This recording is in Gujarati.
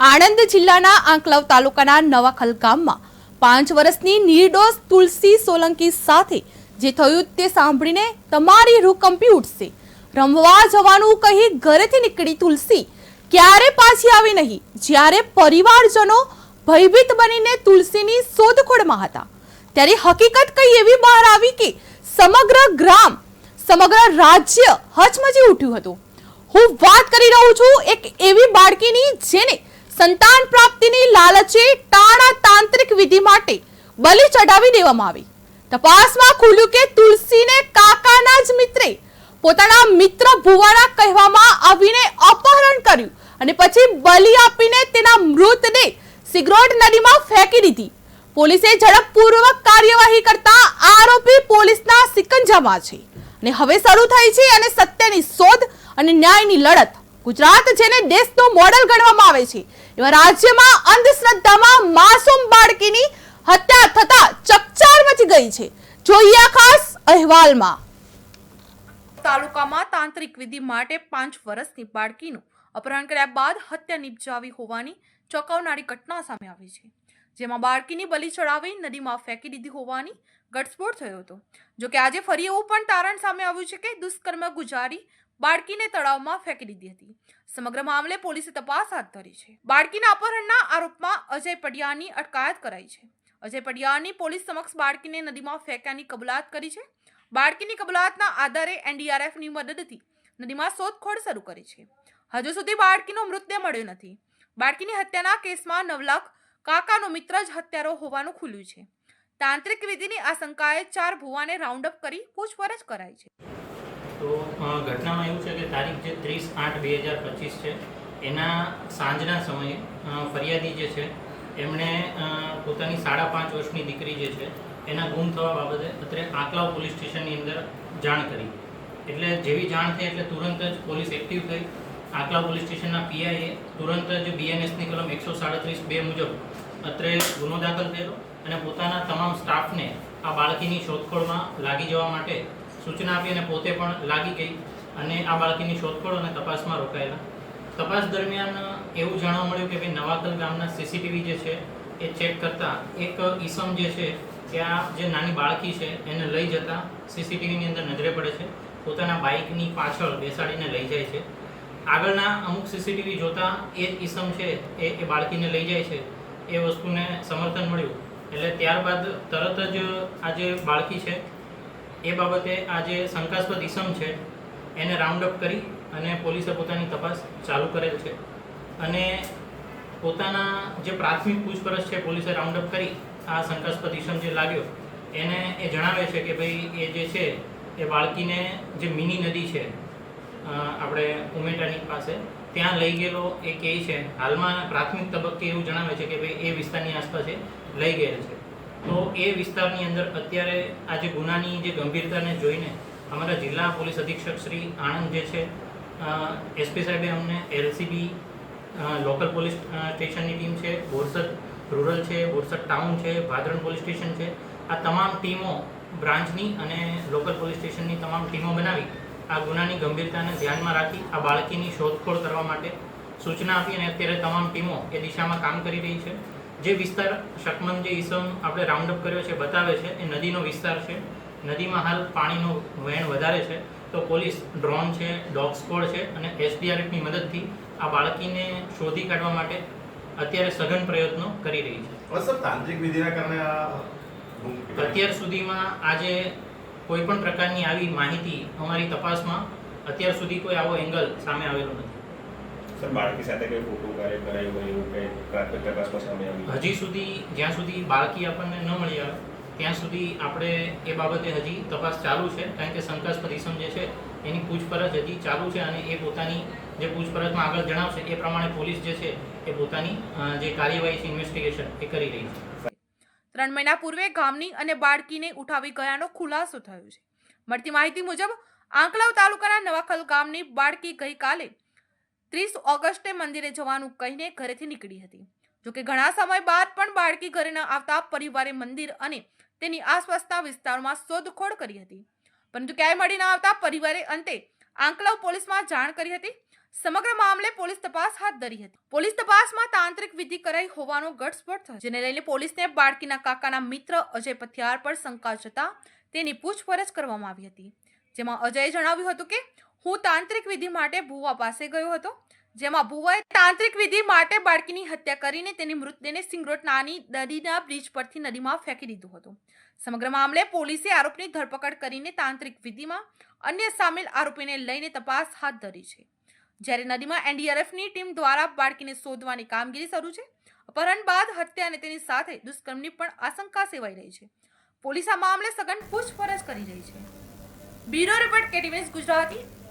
આણંદ જિલ્લાના આંકલવ તાલુકાના નવાખલ ગામમાં પાંચ વર્ષની નિર્દોષ તુલસી સોલંકી સાથે જે થયું તે સાંભળીને તમારી રૂહ કંપી ઉઠશે. રમવા જવાનું કહી ઘરેથી નીકળી તુલસી ક્યારે પાછી આવી નહીં, જ્યારે પરિવારજનો ભયભીત બનીને તુલસીની શોધખોળમાં હતા. ત્યારે હકીકત કઈ એવી બહાર આવી કે સમગ્ર ગ્રામ, સમગ્ર રાજ્ય હચમચી ઉઠ્યું હતું. હું વાત કરી રહું છું એક એવી બાળકીની જેને સંતાન પ્રાપ્તિની લાલચે ટાણા તાંત્રિક વિધિ માટે બલિ ચડાવી દેવામાં આવી. તપાસમાં ખુલ્યું કે તુલસીને કાકાના જ મિત્રે પોતાના મિત્ર ભુવાના કહેવામાં આવીને અપહરણ કર્યું અને પછી બલિ આપીને તેના મૃતદેહ સિગરોટ નદીમાં ફેંકી દીધી. પોલીસે ઝડપપૂર્વક કાર્યવાહી કરતા આરોપી પોલીસના સિકંજામાં છે. અને હવે શરૂ થઈ છે અને સત્યની શોધ અને ન્યાયની લડત. ગુજરાત જેને દેશનું મોડેલ ગણવામાં આવે છે. એવા રાજ્યમાં અંધશ્રદ્ધામાં માસૂમ બાળકીની હત્યા થતા ચકચાર મચી ગઈ છે. જોઈએ ખાસ અહેવાલમાં. તાલુકામાં તાંત્રિક વિધિ માટે પાંચ વર્ષની બાળકીનું અપહરણ કર્યા બાદ હત્યા નિપજાવી હોવાની ચોંકાવનારી ઘટના સામે આવી છે. જેમાં બાળકીની બલી ચડાવી નદીમાં ફેંકી દીધી હોવાની ઘટસ્ફોટ થયો હતો. જો કે આજે ફરી એવું પણ તારણ સામે આવ્યું છે કે દુષ્કર્મ ગુજારી બાળકીને તળાવમાં ફેંકી દીધી હતી. સમગ્ર મામલે પોલીસે તપાસ હાથ ધરી છે. બાળકીના અપહરણના આરોપમાં અજય પડિયાની અટકાયત કરાઈ છે. અજય પડિયાની પોલીસ સમક્ષ બાળકીને નદીમાં ફેંક્યાની કબૂલાત કરી છે. બાળકીની કબૂલાતના આધારે એનડીઆરએફની મદદથી નદીમાં શોધખોળ શરૂ કરી છે. હજુ સુધી બાળકીનો મૃતદેહ મળ્યો નથી. બાળકીની હત્યાના કેસમાં નવલાખ કાકાનો મિત્ર જ હત્યારો હોવાનું ખુલ્યું છે. તાંત્રિક વિધિની આશંકાએ ચાર ભુવાને રાઉન્ડ અપ કરી પૂછપરછ કરાઈ છે. તો ઘટનામાં એવું છે કે તારીખ જે ત્રીસ આઠ બે હજાર પચીસ છે, એના સાંજના સમયે ફરિયાદી જે છે, એમણે પોતાની સાડા પાંચ વર્ષની દીકરી જે છે, એના ગુમ થવા બાબતે અત્રે આંકલાવ પોલીસ સ્ટેશનની અંદર જાણ કરી. એટલે જેવી જાણ થઈ એટલે તુરંત જ પોલીસ એક્ટિવ થઈ. આંકલાવ પોલીસ સ્ટેશનના પીઆઈએ તુરંત જ બીએનએસની કલમ એકસો સાડત્રીસ બે મુજબ અત્રે ગુનો દાખલ થયેલો અને પોતાના તમામ સ્ટાફને આ બાળકીની શોધખોળમાં લાગી જવા માટે સૂચના આપી અને પોતે પણ લાગી ગઈ અને આ બાળકીની શોધખોળ અને તપાસમાં રોકાયેલા. તપાસ દરમિયાન એવું જાણવા મળ્યું કે ભાઈ નવાકલ ગામના સીસીટીવી જે છે એ ચેક કરતાં એક ઈસમ જે છે આ જે નાની બાળકી છે એને લઈ જતાં સીસીટીવીની અંદર નજરે પડે છે. પોતાના બાઇકની પાછળ બેસાડીને લઈ જાય છે. આગળના અમુક સીસીટીવી જોતા એ જ ઈસમ છે એ એ બાળકીને લઈ જાય છે. એ વસ્તુને સમર્થન મળ્યું. એટલે ત્યારબાદ તરત જ આ જે બાળકી છે, એ બાબતે આ જે શંકાસ્પદ ઇસમ છે, એને રાઉન્ડ અપ કરી અને પોલીસે પોતાની તપાસ ચાલુ કરેલ છે. અને પોતાના જે પ્રાથમિક પૂછપરછ છે, પોલીસે રાઉન્ડ અપ કરી આ શંકાસ્પદ ઇસમ જે લાગ્યો, એને એ જણાવે છે કે ભાઈ, એ જે છે, એ બાળકીને જે મિની નદી છે આપણે ઉમેટાની પાસે ત્યાં લઈ ગયેલો એ કહે છે, હાલમાં પ્રાથમિક તબક્કે એવું જણાવે છે કે ભાઈ એ વિસ્તારની આસપાસ લઈ ગયેલ છે. તો એ વિસ્તારની અંદર અત્યારે આ જે ગુનાની જે ગંભીરતાને જોઈને અમારા જિલ્લા પોલીસ અધિક્ષક શ્રી આણંદ જે છે એસપી સાહેબે અમને એલસીબી લોકલ પોલીસ સ્ટેશનની ટીમ છે, બોરસદ રૂરલ છે, બોરસદ ટાઉન છે, ભાદરણ પોલીસ સ્ટેશન છે, આ તમામ ટીમો બ્રાન્ચની અને લોકલ પોલીસ સ્ટેશનની તમામ ટીમો બનાવી આ ગુનાની ગંભીરતાને ધ્યાનમાં રાખી આ બાળકીની શોધખોળ કરવા માટે સૂચના આપી અને અત્યારે તમામ ટીમો એ દિશામાં કામ કરી રહી છે. જે વિસ્તાર શકમન જે ઈસમ આપણે રાઉન્ડ અપ કર્યો છે બતાવે છે એ નદીનો વિસ્તાર છે. નદીમાં હાલ પાણીનો વહેણ વધારે છે. તો પોલીસ ડ્રોન છે ડોગ સ્કોડ છે અને એસડીઆરએફની મદદથી આ બાળકીને શોધી કાઢવા માટે અત્યારે સઘન પ્રયત્નો કરી રહી છે. તાંત્રિક વિધિના કારણે. અત્યાર સુધીમાં આજે કોઈ પણ પ્રકારની આવી માહિતી અમારી તપાસમાં અત્યાર સુધી કોઈ આવો એંગલ સામે આવેલો નથી. સર બાળકી સાથે કોઈ ખોટું કાર્ય કરાયું હોય એવું કંઈ તપાસમાં સામે આવ્યું? હજી સુધી જ્યાં સુધી બાળકી આપણને ન મળી આવે ત્યાં સુધી આપણે એ બાબતે હજી તપાસ ચાલુ છે કારણ કે શંકાસ્પદ ઇસમ જે છે એની પૂછપરછ હજી ચાલુ છે અને એ પોતાની જે પૂછપરછમાં આગળ જણાવશે એ પ્રમાણે પોલીસ જે છે એ પોતાની જે કાર્યવાહી છે ઇન્વેસ્ટિગેશન એ કરી રહી છે. ત્રણ મહિના પૂર્વે ગામની અને બાળકીને ઉઠાવી ગયાનો ખુલાસો થયો છે. મળતી માહિતી મુજબ, આંકલાવ તાલુકાના નવાખલ ગામની બાળકી ગઈકાલે ત્રીસ ઓગસ્ટે મંદિરે જવાનું કહીને ઘરેથી નીકળી હતી. જોકે ઘણા સમય બાદ પણ બાળકી ઘરે ન આવતા પરિવારે મંદિર અને તેની આસપાસના વિસ્તારમાં શોધખોળ કરી હતી. પરંતુ ક્યાંય મળી ન આવતા પરિવારે અંતે આંકલાવ પોલીસમાં જાણ કરી હતી. સમગ્ર મામલે પોલીસ તપાસ હાથ ધરી હતી. પોલીસ તપાસમાં તાંત્રિક વિધિ કરાઈ હોવાનો ઘટસ્ફોટ થયો. જેને લઈને પોલીસને બાળકીના કાકાના મિત્ર અજય પથિયાર પર શંકા જતા તેની પૂછપરછ કરવામાં આવી હતી. જેમાં અજયે જણાવ્યું હતું કે, હું તાંત્રિક વિધિ માટે ભુવા પાસે ગયો હતો. જેમાં ભુવાએ તાંત્રિક વિધિ માટે બાળકીની હત્યા કરીને તેની મૃતદેહને સિંગરોટ નાની નદીના બ્રિજ પરથી નદીમાં ફેંકી દીધું હતું. સમગ્ર મામલે પોલીસે આરોપની ધરપકડ કરીને તાંત્રિક વિધિમાં અન્ય સામેલ આરોપીને લઈને તપાસ હાથ ધરી છે. જ્યારે નદીમાં એનડીઆરએફની ટીમ દ્વારા બાળકીને શોધવાની કામગીરી શરૂ છે, અપહરણ બાદ હત્યા અને તેની સાથે દુષ્કર્મની પણ આશંકા સેવાઈ રહી છે. પોલીસ આ મામલે સઘન પૂછપરછ કરી રહી છે. Bureau report KTVS Gujarati.